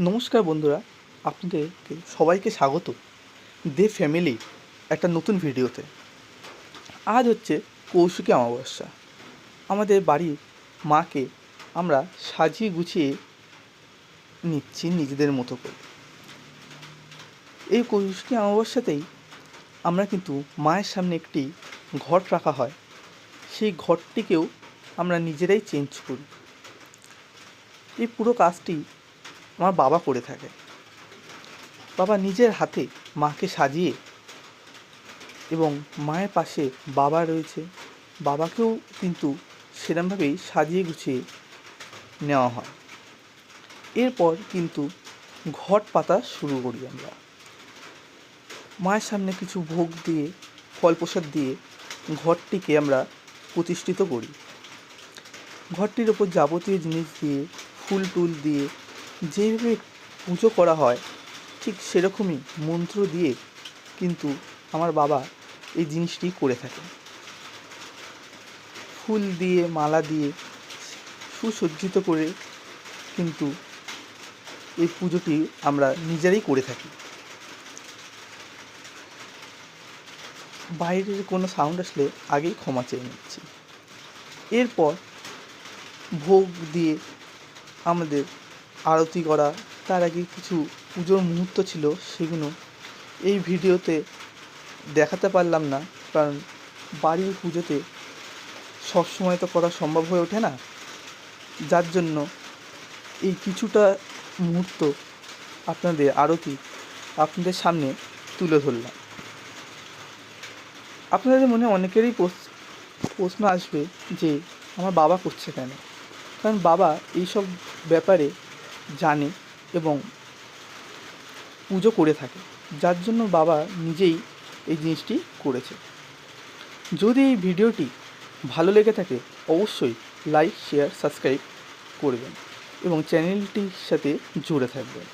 নমস্কার বন্ধুরা, আপনাদেরকে সবাইকে স্বাগত। দে ফ্যামিলি, একটা নতুন ভিডিওতে। আজ হচ্ছে কৌশিকী অমাবস্যা। আমাদের বাড়ির মাকে আমরা সাজিয়ে গুছিয়ে নিচ্ছি নিজেদের মতো করে। এই কৌশিকী অমাবস্যাতেই আমরা কিন্তু মায়ের সামনে একটি ঘট রাখা হয়। সেই ঘরটিকেও আমরা নিজেরাই চেঞ্জ করি। এই পুরো কাজটি আমার বাবা করে থাকে। বাবা নিজের হাতে মাকে সাজিয়ে এবং মায়ের পাশে বাবা রয়েছে। বাবাকেও কিন্তু সেরমভাবেই সাজিয়ে গুছিয়ে নেওয়া হয়। এরপর কিন্তু ঘট পাতা শুরু করি আমরা। মায়ের সামনে কিছু ভোগ দিয়ে ফল প্রসাদ দিয়ে ঘরটিকে আমরা প্রতিষ্ঠিত করি। ঘরটির ওপর যাবতীয় জিনিস দিয়ে, ফুল টুল দিয়ে যেভাবে পুজো করা হয়, ঠিক সেরকমই মন্ত্র দিয়ে কিন্তু আমার বাবা এই জিনিসটি করে থাকে ফুল দিয়ে, মালা দিয়ে সুসজ্জিত করে কিন্তু এই পুজোটি আমরা নিজেরাই করে থাকি। বাইরের কোনো সাউন্ড আসলে আগেই ক্ষমা চেয়ে নিচ্ছি। এরপর ভোগ দিয়ে আমাদের আরতি করা, তার আগে কিছু পুজোর মুহূর্ত ছিল সেগুলো এই ভিডিওতে দেখাতে পারলাম না, কারণ বাড়ির পুজোতে সবসময় তো করা সম্ভব হয়ে ওঠে না। যার জন্য এই কিছুটা মুহূর্ত আপনাদের আরতি আপনাদের সামনে তুলে ধরলাম। আপনাদের মনে অনেকেরই প্রশ- প্রশ্ন আসবে যে আমার বাবা করছে কেন? কারণ বাবা এইসব ব্যাপারে জানে এবং পুজো করে থাকে। যার জন্য বাবা নিজেই এই জিনিসটি করেছে। যদি এই ভিডিওটি ভালো লেগে থাকে, অবশ্যই লাইক শেয়ার সাবস্ক্রাইব করবেন এবং চ্যানেলটির সাথে জুড়ে থাকবেন।